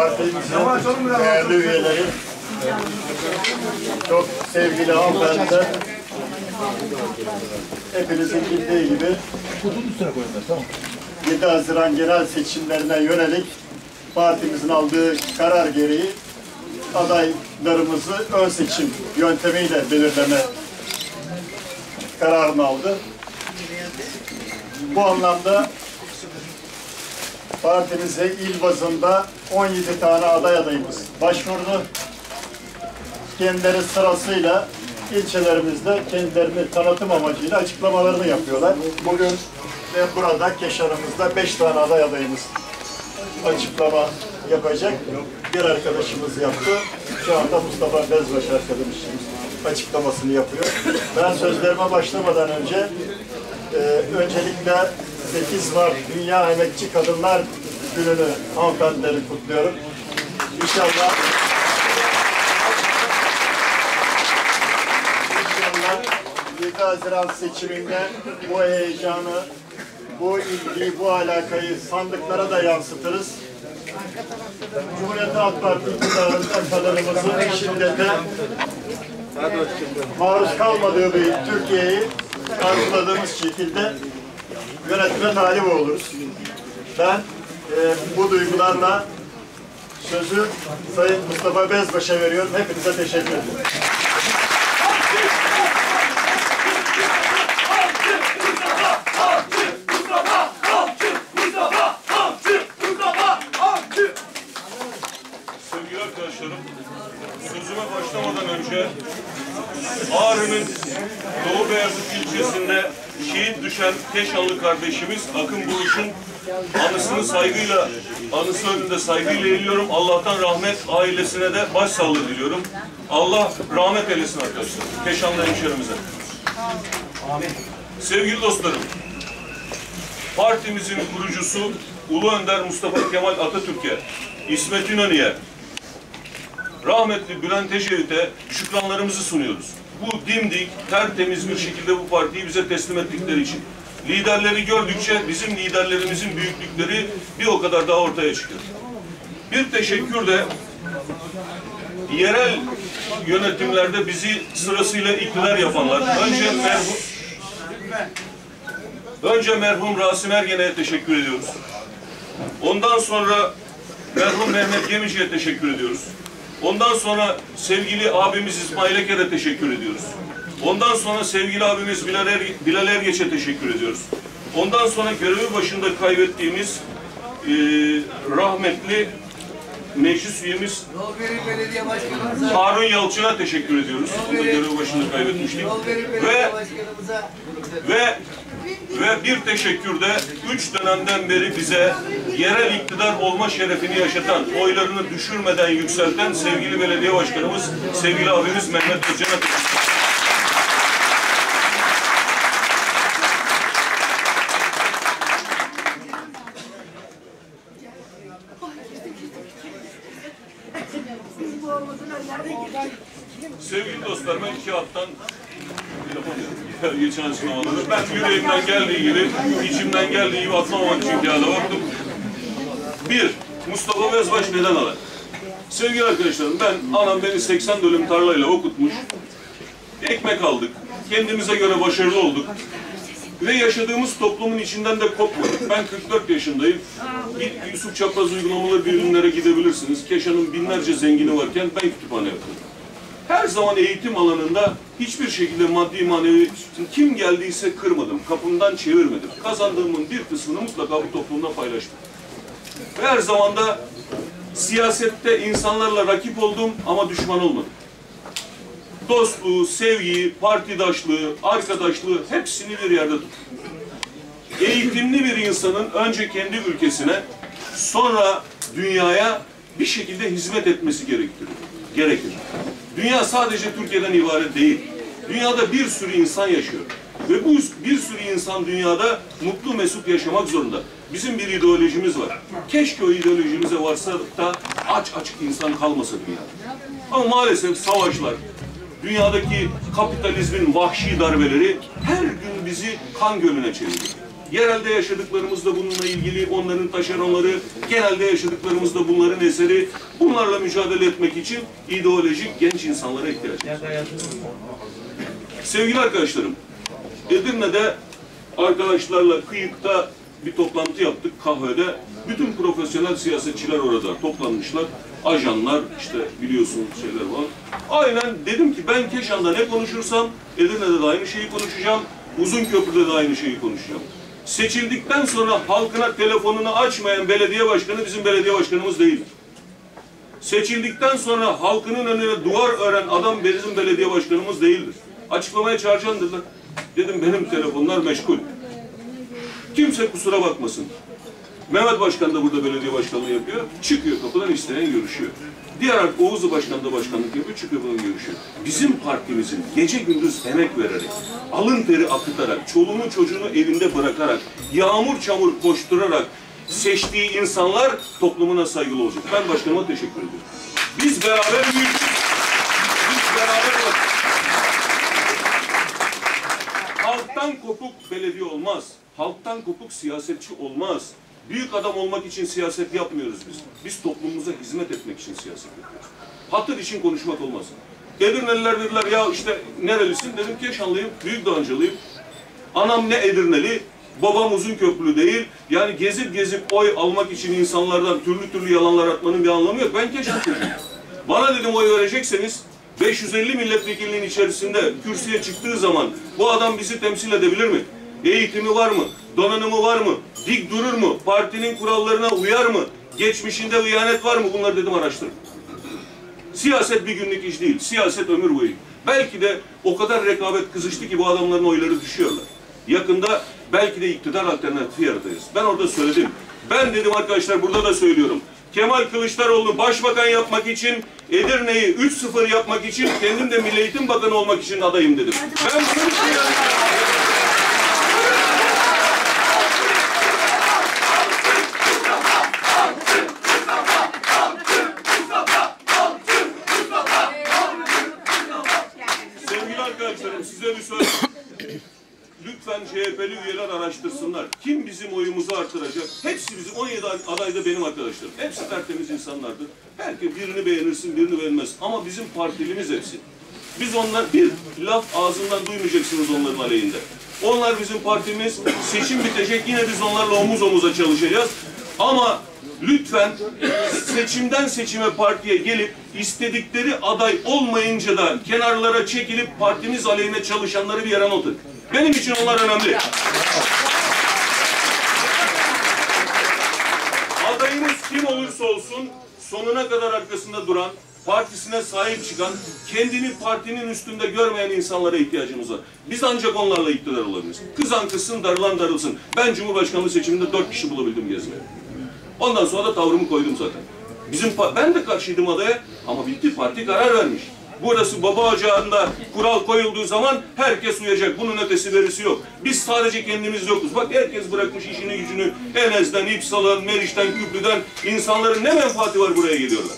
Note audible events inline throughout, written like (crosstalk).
Partimizin değerli üyeleri, çok sevgili hanımefendiler, hepinizin bildiği gibi 7 Haziran genel seçimlerine yönelik partimizin aldığı karar gereği adaylarımızı ön seçim yöntemiyle belirleme kararını aldı. Bu anlamda partimize il bazında 17 tane aday adayımız başvurdu. Kendileri sırasıyla ilçelerimizde kendilerini tanıtım amacıyla açıklamalarını yapıyorlar. Bugün ve burada Keşan'ımızda 5 tane aday adayımız açıklama yapacak. Bir arkadaşımız yaptı. Şu anda Mustafa Bezbaş arkadaşımız açıklamasını yapıyor. Ben sözlerime başlamadan önce e, öncelikle 8 Mart Dünya Emekçi Kadınlar Günü'nü hanımefendileri kutluyorum. İnşallah İnşallah 7 Haziran seçiminde bu heyecanı, bu ilgiyi, bu alakayı sandıklara da yansıtırız. Cumhuriyet Halk Partisi iktidarında şiddete maruz kalmadığı bir Türkiye'yi arzuladığımız şekilde yönetme talip oluruz. Ben e, bu duygularla sözü Sayın Mustafa Bezbaş'a veriyorum. Hepinize teşekkür ederim. Arkadaşlarım, sözüme başlamadan önce Ağrı'nın Doğu Beyazıt ilçesinde şehit düşen Keşanlı kardeşimiz Akın Buruş'un anısını saygıyla, anısı önünde saygıyla eğiliyorum. Allah'tan rahmet ailesine de başsağlığı diliyorum. Allah rahmet eylesin arkadaşlar. Keşanlı hemşerimize. Sevgili dostlarım, partimizin kurucusu Ulu Önder Mustafa Kemal Atatürk'e, İsmet İnönü'ye, rahmetli Bülent Ecevit'e şükranlarımızı sunuyoruz. Bu dimdik, tertemiz bir şekilde bu partiyi bize teslim ettikleri için. Liderleri gördükçe bizim liderlerimizin büyüklükleri bir o kadar daha ortaya çıkıyor. Bir teşekkür de yerel yönetimlerde bizi sırasıyla iktidar yapanlar. Önce merhum, önce merhum Rasim Ergen'e teşekkür ediyoruz. Ondan sonra merhum Mehmet Gemici'ye teşekkür ediyoruz. Ondan sonra sevgili abimiz İsmail Eker'e teşekkür ediyoruz. Ondan sonra sevgili abimiz Bilal, er, Bilal Ergeç'e teşekkür ediyoruz. Ondan sonra görevi başında kaybettiğimiz e, rahmetli meclis üyemiz. Harun Yalçın'a teşekkür ediyoruz. Onu da başında kaybetmiştik. Ve ve ve bir teşekkür de üç dönemden beri bize yerel iktidar olma şerefini yaşatan, oylarını düşürmeden yükselten sevgili belediye başkanımız, sevgili abimiz Mehmet Özcan'a teşekkür ederim. Sevgili dostlar ben iki haftan geçen sınavlarda ben yüreğimden geldiği gibi, içimden geldiği gibi atlamamak için kağıda baktım. Bir, Mustafa Bezbaş neden alay? Sevgili arkadaşlarım ben, anam beni 80 dönüm tarlayla okutmuş. Ekmek aldık. Kendimize göre başarılı olduk. Ve yaşadığımız toplumun içinden de kopmadık. Ben 44 yaşındayım. Bir Yusuf Çapraz uygulamalı birimlere gidebilirsiniz. Keşan'ın binlerce zengini varken ben kütüphane yaptım. Her zaman eğitim alanında hiçbir şekilde maddi manevi kim geldiyse kırmadım, kapımdan çevirmedim. Kazandığımın bir kısmını mutlaka bu toplumda paylaştım. Ve her zaman da siyasette insanlarla rakip oldum ama düşman olmadım. Dostluğu, sevgiyi, partidaşlığı, arkadaşlığı hepsini bir yerde tuttum. Eğitimli bir insanın önce kendi ülkesine, sonra dünyaya bir şekilde hizmet etmesi gerektir. gerekir. Dünya sadece Türkiye'den ibaret değil. Dünyada bir sürü insan yaşıyor. Ve bu bir sürü insan dünyada mutlu mesut yaşamak zorunda. Bizim bir ideolojimiz var. Keşke o ideolojimize varsa da aç açık insan kalmasa dünyada. Ama maalesef savaşlar, dünyadaki kapitalizmin vahşi darbeleri her gün bizi kan gölüne çeviriyor. Yerelde yaşadıklarımız da bununla ilgili, onların taşeronları, genelde yaşadıklarımız da bunların eseri. Bunlarla mücadele etmek için ideolojik genç insanlara ihtiyacımız var. Sevgili arkadaşlarım, Edirne'de arkadaşlarla kıyıkta bir toplantı yaptık kahvede. Bütün profesyonel siyasetçiler orada toplanmışlar. Ajanlar işte biliyorsunuz şeyler var. Aynen dedim ki ben Keşan'da ne konuşursam Edirne'de de aynı şeyi konuşacağım. Uzunköprü'de de aynı şeyi konuşacağım. Seçildikten sonra halkına telefonunu açmayan belediye başkanı bizim belediye başkanımız değildir. Seçildikten sonra halkının önüne duvar ören adam bizim belediye başkanımız değildir. Açıklamaya çağıracaksın dediler. Dedim benim telefonlar meşgul. Kimse kusura bakmasın. Mehmet Başkan da burada belediye başkanlığı yapıyor. Çıkıyor kapıdan isteyen görüşüyor. Diğer Oğuzlu Başkan da başkanlık yapıyor, çıkıyor bunun görüşüyor. Bizim partimizin gece gündüz emek vererek, alın teri akıtarak, çoluğunu çocuğunu evinde bırakarak, yağmur çamur koşturarak seçtiği insanlar toplumuna saygılı olacak. Ben başkanıma teşekkür ediyorum. Biz beraber büyüdük. Biz beraber bak. Halktan kopuk belediye olmaz. Halktan kopuk siyasetçi olmaz. Büyük adam olmak için siyaset yapmıyoruz biz. Biz toplumumuza hizmet etmek için siyaset yapıyoruz. Hatır için konuşmak olmaz. Edirneliler dediler ya işte nerelisin? Dedim ki Yaşanlıyım, Büyükdağcılıyım. Anam ne Edirneli, babam uzun köprülü değil. Yani gezip gezip oy almak için insanlardan türlü türlü yalanlar atmanın bir anlamı yok. Ben Keşan. Bana dedim oy verecekseniz 550 milletvekilinin içerisinde kürsüye çıktığı zaman bu adam bizi temsil edebilir mi? Eğitimi var mı? Donanımı var mı? Dik durur mu? Partinin kurallarına uyar mı? Geçmişinde hıyanet var mı? Bunları dedim araştırın. Siyaset bir günlük iş değil. Siyaset ömür boyu. Belki de o kadar rekabet kızıştı ki bu adamların oyları düşüyorlar. Yakında belki de iktidar alternatifi yaratacağız. Ben orada söyledim. Ben dedim arkadaşlar burada da söylüyorum. Kemal Kılıçdaroğlu başbakan yapmak için Edirne'yi 3-0 yapmak için kendim de Milli Eğitim Bakanı olmak için adayım dedim. Ben bunun için yani- Sevgili arkadaşlarım size bir söz. Lütfen CHP'li üyeler araştırsınlar. Kim bizim oyumuzu artıracak? Hepsi bizim 17 aday da benim arkadaşlarım. Hepsi tertemiz insanlardır. Belki birini beğenirsin, birini beğenmez. Ama bizim partilimiz hepsi. Biz onlar bir laf ağzından duymayacaksınız onların aleyhinde. Onlar bizim partimiz. Seçim bitecek yine biz onlarla omuz omuza çalışacağız. Ama lütfen seçimden seçime partiye gelip istedikleri aday olmayınca da kenarlara çekilip partimiz aleyhine çalışanları bir yere not edin. Benim için onlar önemli. Adayınız kim olursa olsun sonuna kadar arkasında duran, partisine sahip çıkan, kendini partinin üstünde görmeyen insanlara ihtiyacımız var. Biz ancak onlarla iktidar olabiliriz. Kızan kızsın, darılan darılsın. Ben Cumhurbaşkanlığı seçiminde dört kişi bulabildim gezmeye. Ondan sonra da tavrımı koydum zaten. Bizim ben de karşıydım adaya ama bitti parti karar vermiş. Burası baba ocağında kural koyulduğu zaman herkes uyacak. Bunun ötesi verisi yok. Biz sadece kendimiz yokuz. Bak herkes bırakmış işini gücünü Enes'den, İpsal'dan, Meriç'ten, Küplü'den. insanların ne menfaati var buraya geliyorlar.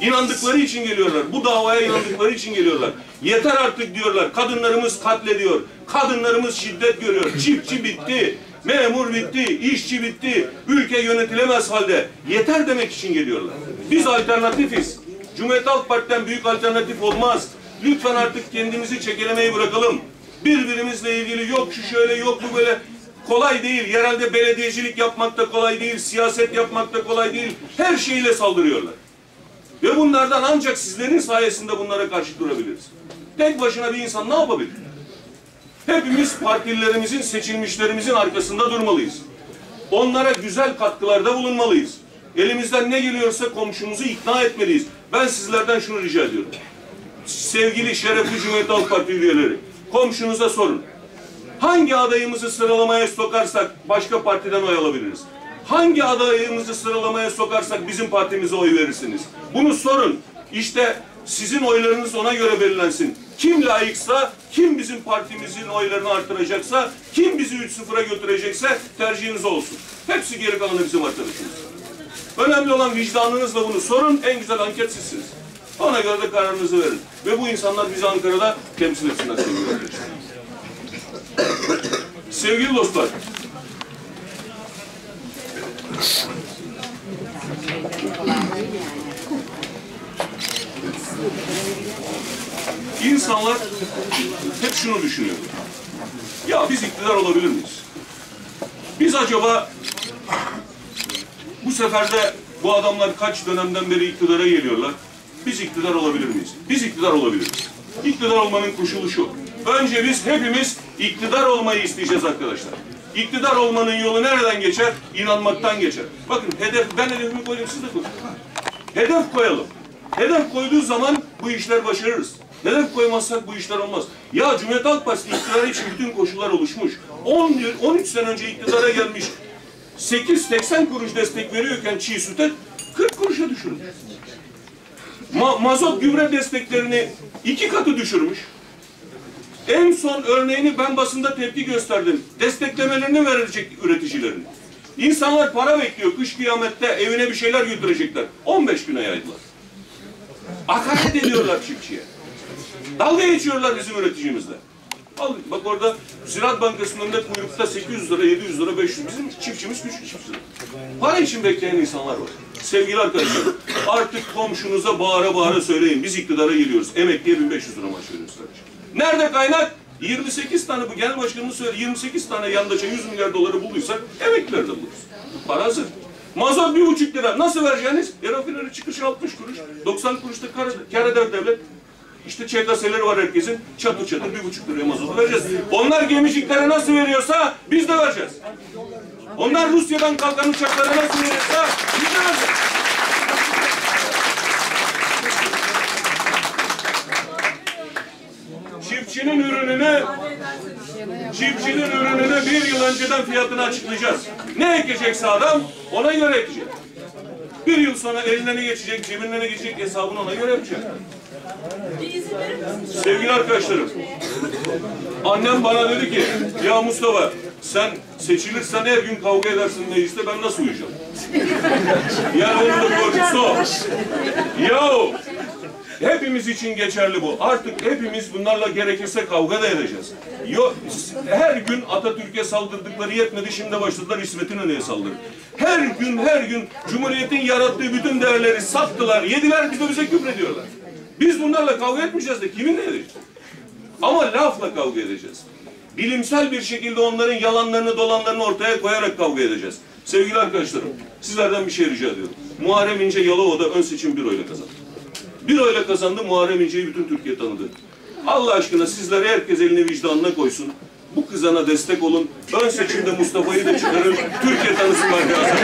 İnandıkları için geliyorlar. Bu davaya inandıkları için geliyorlar. Yeter artık diyorlar. Kadınlarımız katlediyor. Kadınlarımız şiddet görüyor. Çiftçi bitti. Memur bitti. işçi bitti. Ülke yönetilemez halde. Yeter demek için geliyorlar. Biz alternatifiz. Cumhuriyet Halk Parti'den büyük alternatif olmaz. Lütfen artık kendimizi çekelemeyi bırakalım. Birbirimizle ilgili yok şu şöyle yok bu böyle. Kolay değil. Yerelde belediyecilik yapmak da kolay değil. Siyaset yapmak da kolay değil. Her şeyle saldırıyorlar. Ve bunlardan ancak sizlerin sayesinde bunlara karşı durabiliriz. Tek başına bir insan ne yapabilir? Hepimiz partililerimizin, seçilmişlerimizin arkasında durmalıyız. Onlara güzel katkılarda bulunmalıyız. Elimizden ne geliyorsa komşumuzu ikna etmeliyiz. Ben sizlerden şunu rica ediyorum. Sevgili şerefli Cumhuriyet Halk Partisi üyeleri, komşunuza sorun. Hangi adayımızı sıralamaya sokarsak başka partiden oy alabiliriz? Hangi adayımızı sıralamaya sokarsak bizim partimize oy verirsiniz? Bunu sorun. İşte sizin oylarınız ona göre belirlensin. Kim layıksa, kim bizim partimizin oylarını artıracaksa, kim bizi 3-0'a götürecekse tercihiniz olsun. Hepsi geri kalanı bizim arkadaşımız. Önemli olan vicdanınızla bunu sorun. En güzel anket sizsiniz. Ona göre de kararınızı verin. Ve bu insanlar bizi Ankara'da temsil etsinler sevgili. (coughs) Sevgili dostlar, İnsanlar hep şunu düşünüyor. Ya biz iktidar olabilir miyiz? Biz acaba bu sefer de bu adamlar kaç dönemden beri iktidara geliyorlar. Biz iktidar olabilir miyiz? Biz iktidar olabiliriz. İktidar olmanın koşulu şu. Önce biz hepimiz iktidar olmayı isteyeceğiz arkadaşlar. İktidar olmanın yolu nereden geçer? İnanmaktan geçer. Bakın hedef, ben hedefimi koydum siz de koyun. Hedef koyalım. Hedef koyduğu zaman bu işler başarırız. Hedef koymazsak bu işler olmaz. Ya Cumhuriyet Halk Partisi iktidar için bütün koşullar oluşmuş. 10, yıl- 13 sene önce iktidara gelmiş 8-80 kuruş destek veriyorken çiğ süte 40 kuruşa düşürmüş. Ma- mazot gübre desteklerini iki katı düşürmüş. En son örneğini ben basında tepki gösterdim. Desteklemelerini verecek üreticilerin. İnsanlar para bekliyor. Kış kıyamette evine bir şeyler götürecekler. 15 güne yaydılar. Hakaret ediyorlar çiftçiye. Dalga geçiyorlar bizim üreticimizle. Al, bak orada Ziraat Bankası'nın önünde kuyrukta 800 lira, 700 lira, 500 bizim çiftçimiz küçük çiftçi. Para için bekleyen insanlar var. Sevgili arkadaşlar, artık komşunuza bağıra bağıra söyleyin. Biz iktidara geliyoruz. Emekliye 1500 lira maaş veriyoruz. Nerede kaynak? 28 tane bu genel başkanımız söyledi. 28 tane yandaşa 100 milyar doları bulduysak emeklileri de buluruz. Para hazır. Mazot bir buçuk lira. Nasıl vereceğiniz? E rafineri çıkışı 60 kuruş. 90 kuruşta kar, kar eder devlet. İşte ÇKS'leri var herkesin. Çatır çatır bir buçuk liraya mazotu vereceğiz. Onlar gemiciklere nasıl veriyorsa biz de vereceğiz. Onlar Rusya'dan kalkan uçaklara nasıl veriyorsa biz de vereceğiz. Çiftçinin ürününü çiftçinin ürününü bir yıl önceden fiyatını açıklayacağız. Ne ekecekse adam ona göre ekecek. Bir yıl sonra eline ne geçecek, cebine ne geçecek hesabını ona göre yapacak. Sevgili arkadaşlarım, annem bana dedi ki, ya Mustafa sen seçilirsen her gün kavga edersin mecliste ben nasıl uyuyacağım? (laughs) yani onun da korkusu o. Yahu hepimiz için geçerli bu. Artık hepimiz bunlarla gerekirse kavga da edeceğiz. Yok, her gün Atatürk'e saldırdıkları yetmedi, şimdi başladılar İsmet İnönü'ye saldırı. Her gün, her gün Cumhuriyet'in yarattığı bütün değerleri sattılar, yediler, bir de bize küfrediyorlar. Biz bunlarla kavga etmeyeceğiz de kiminle edeceğiz? Ama lafla kavga edeceğiz. Bilimsel bir şekilde onların yalanlarını dolanlarını ortaya koyarak kavga edeceğiz. Sevgili arkadaşlarım, sizlerden bir şey rica ediyorum. Muharrem İnce Yalova'da ön seçim bir oyla kazandı. Bir oyla kazandı, Muharrem İnce'yi bütün Türkiye tanıdı. Allah aşkına sizler herkes elini vicdanına koysun. Bu kızana destek olun. Ön seçimde Mustafa'yı da çıkarın. Türkiye tanısın arkadaşlar.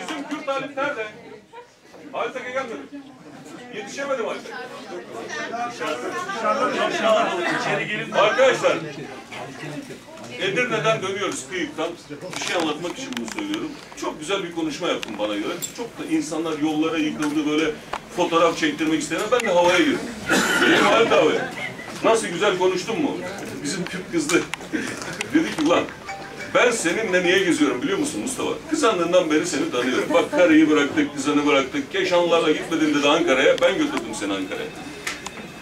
Bizim Kürt Halit nerede? Halit Ege gelmedi. Yetişemedim Halit Ege. Arkadaşlar, Edirne'den dönüyoruz kıyıktan. Bir şey anlatmak için bunu söylüyorum. Çok güzel bir konuşma yaptın bana göre. Çok da insanlar yollara yıkıldı böyle fotoğraf çektirmek isteyen. Ben de havaya girdim. Benim Halit havaya. Nasıl güzel konuştun mu? Bizim Kürt kızdı. Dedi ki ulan ben seninle niye geziyorum biliyor musun Mustafa? Kızanlığından beri seni tanıyorum. Bak karıyı bıraktık, kızını bıraktık. Keşanlarla gitmedin dedi Ankara'ya. Ben götürdüm seni Ankara'ya.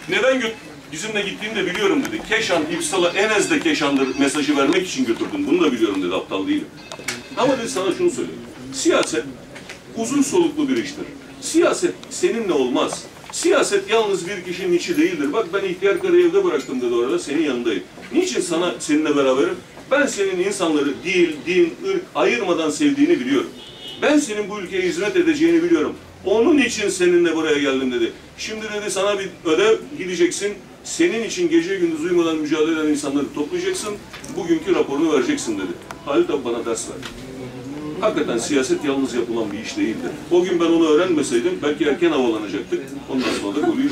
Neden göt bizimle gittiğini de biliyorum dedi. Keşan, İpsal'a Enez'de Keşan'dır mesajı vermek için götürdüm. Bunu da biliyorum dedi, aptal değilim. Ama dedi sana şunu söyleyeyim. Siyaset uzun soluklu bir iştir. Siyaset seninle olmaz. Siyaset yalnız bir kişinin işi değildir. Bak ben ihtiyar karıyı evde bıraktım dedi orada, senin yanındayım. Niçin sana seninle beraberim? Ben senin insanları dil, din, ırk ayırmadan sevdiğini biliyorum. Ben senin bu ülkeye hizmet edeceğini biliyorum. Onun için seninle buraya geldim dedi. Şimdi dedi sana bir ödev gideceksin. Senin için gece gündüz uyumadan mücadele eden insanları toplayacaksın. Bugünkü raporunu vereceksin dedi. Halit abi bana ders ver. Hakikaten siyaset yalnız yapılan bir iş değildir. O gün ben onu öğrenmeseydim belki erken havalanacaktık. Ondan sonra da golü.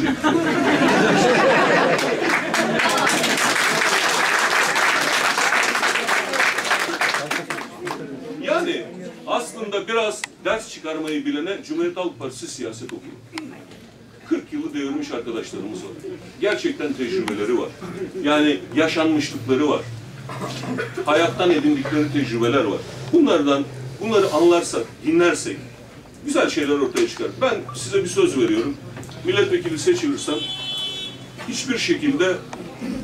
Yani aslında biraz ders çıkarmayı bilene Cumhuriyet Halk Partisi siyaset okuyor. 40 yılı devirmiş arkadaşlarımız var. Gerçekten tecrübeleri var. Yani yaşanmışlıkları var. Hayattan edindikleri tecrübeler var. Bunlardan, bunları anlarsak, dinlersek güzel şeyler ortaya çıkar. Ben size bir söz veriyorum. Milletvekili seçilirsem hiçbir şekilde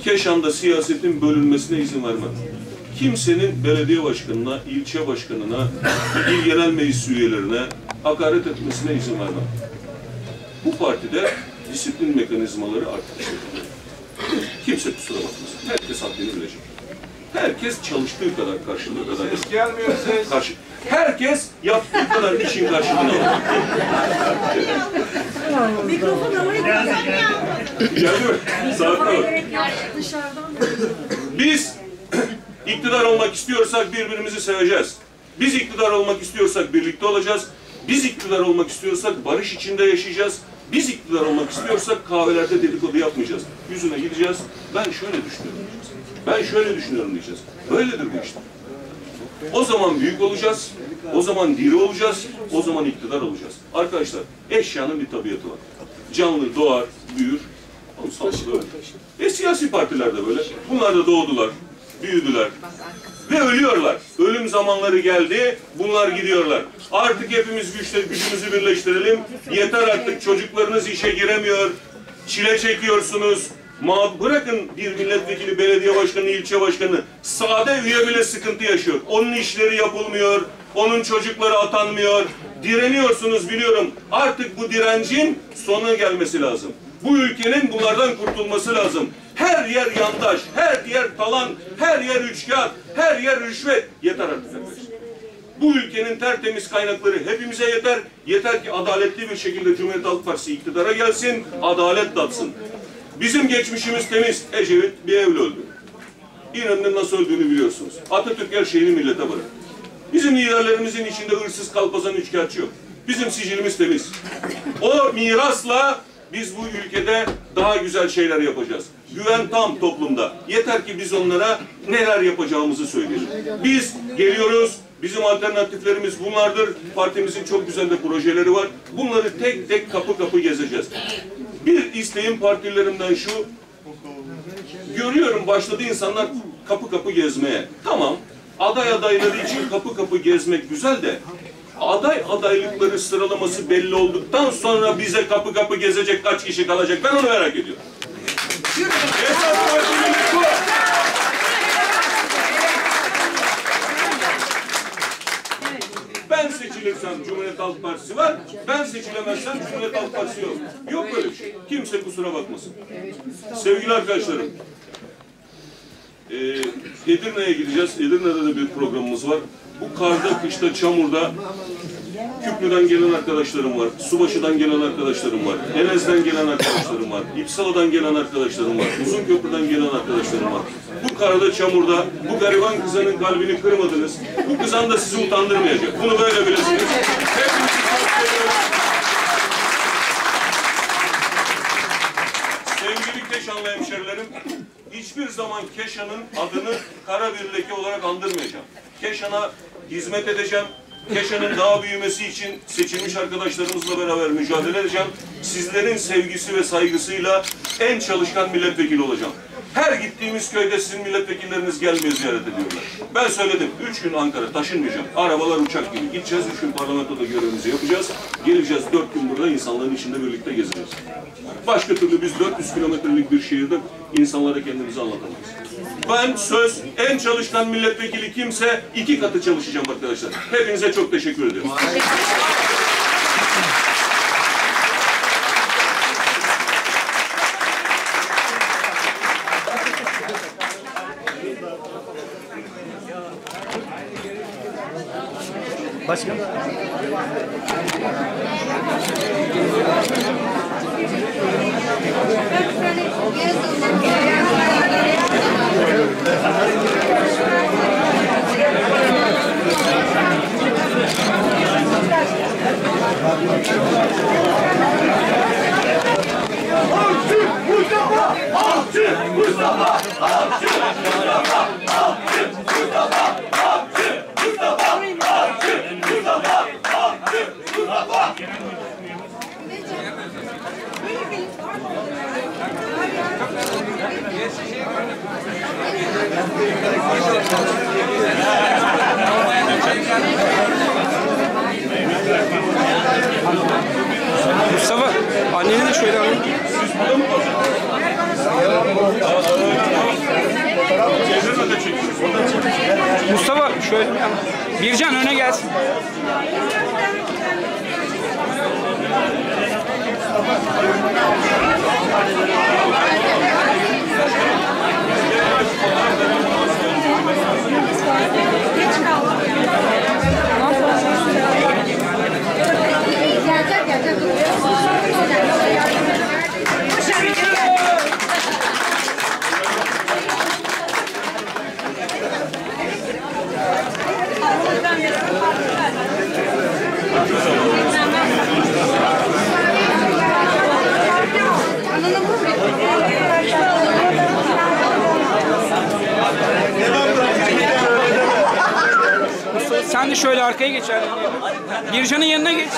Keşan'da siyasetin bölünmesine izin vermem. Kimsenin belediye başkanına, ilçe başkanına, il genel meclis üyelerine hakaret etmesine izin vermem. Bu partide disiplin mekanizmaları artık işletilir. Kimse kusura bakmasın. Herkes haddini bilecek. Herkes çalıştığı kadar karşılığı kadar. Gelmiyor ses. Karşı, herkes yaptığı kadar işin karşılığını alır. Mikrofon Geldi mi? Saatine bak. dışarıdan Biz iktidar olmak istiyorsak birbirimizi seveceğiz. Biz iktidar olmak istiyorsak birlikte olacağız. Biz iktidar olmak istiyorsak barış içinde yaşayacağız. Biz iktidar olmak istiyorsak kahvelerde dedikodu yapmayacağız. Yüzüne gideceğiz. Ben şöyle düşünüyorum. Ben şöyle düşünüyorum diyeceğiz. Böyledir bu işte. O zaman büyük olacağız. O zaman diri olacağız. O zaman iktidar olacağız. Arkadaşlar eşyanın bir tabiatı var. Canlı doğar, büyür. Ve siyasi partiler de böyle. Bunlar da doğdular, büyüdüler. Ve ölüyorlar. Ölüm zamanları geldi, bunlar gidiyorlar. Artık hepimiz güçle, gücümüzü birleştirelim. Yeter artık çocuklarınız işe giremiyor. Çile çekiyorsunuz. Ma bırakın bir milletvekili, belediye başkanı, ilçe başkanı. Sade üye bile sıkıntı yaşıyor. Onun işleri yapılmıyor. Onun çocukları atanmıyor. Direniyorsunuz biliyorum. Artık bu direncin sonuna gelmesi lazım. Bu ülkenin bunlardan kurtulması lazım. Her yer yandaş, her yer talan, her yer üçkağıt, her yer rüşvet. Yeter artık. Bu ülkenin tertemiz kaynakları hepimize yeter. Yeter ki adaletli bir şekilde Cumhuriyet Halk Partisi iktidara gelsin, adalet tatsın. Bizim geçmişimiz temiz. Ecevit bir evli öldü. İnönü'nün nasıl öldüğünü biliyorsunuz. Atatürk her şeyini millete bıraktı. Bizim liderlerimizin içinde hırsız, kalpazan, üçkağıtçı yok. Bizim sicilimiz temiz. O mirasla biz bu ülkede daha güzel şeyler yapacağız. Güven tam toplumda. Yeter ki biz onlara neler yapacağımızı söyleyelim. Biz geliyoruz, bizim alternatiflerimiz bunlardır. Partimizin çok güzel de projeleri var. Bunları tek tek kapı kapı gezeceğiz. Bir isteğim partilerimden şu, görüyorum başladı insanlar kapı kapı gezmeye. Tamam, aday adayları için kapı kapı gezmek güzel de aday adaylıkları sıralaması belli olduktan sonra bize kapı kapı gezecek kaç kişi kalacak ben onu merak ediyorum. Ben seçilirsem Cumhuriyet Halk Partisi var, ben seçilemezsem Cumhuriyet Halk Partisi yok. Yok böyle bir şey. Kimse kusura bakmasın. Sevgili arkadaşlarım, e, Edirne'ye gideceğiz. Edirne'de de bir programımız var. Bu karda, kışta, çamurda Küplü'den gelen arkadaşlarım var, Subaşı'dan gelen arkadaşlarım var, Enez'den gelen arkadaşlarım var, İpsala'dan gelen arkadaşlarım var, Uzunköprü'den gelen arkadaşlarım var. Bu karda, çamurda bu gariban kızanın kalbini kırmadınız. Bu kızan da sizi utandırmayacak. Bunu böyle bilesiniz. Hepinizi. Sevgili Keşanlı hemşerilerim, hiçbir zaman Keşan'ın adını kara bir olarak andırmayacağım. Keşan'a hizmet edeceğim. Keşan'ın daha büyümesi için seçilmiş arkadaşlarımızla beraber mücadele edeceğim. Sizlerin sevgisi ve saygısıyla en çalışkan milletvekili olacağım. Her gittiğimiz köyde sizin milletvekilleriniz gelmiyor ziyaret ediyorlar. Ben söyledim, üç gün Ankara taşınmayacağım. Arabalar uçak gibi gideceğiz, üç gün parlamentoda görevimizi yapacağız. Geleceğiz, dört gün burada insanların içinde birlikte gezeceğiz. Başka türlü biz 400 kilometrelik bir şehirde insanlara kendimizi anlatamayız. Ben söz en çalışkan milletvekili kimse iki katı çalışacağım arkadaşlar. Hepinize çok teşekkür ediyorum. Şöyle alayım. Çevreme de çekin. Mustafa şöyle. Bircan öne gelsin. Sen de şöyle arkaya geç. Yani. Gircan'ın yanına geç.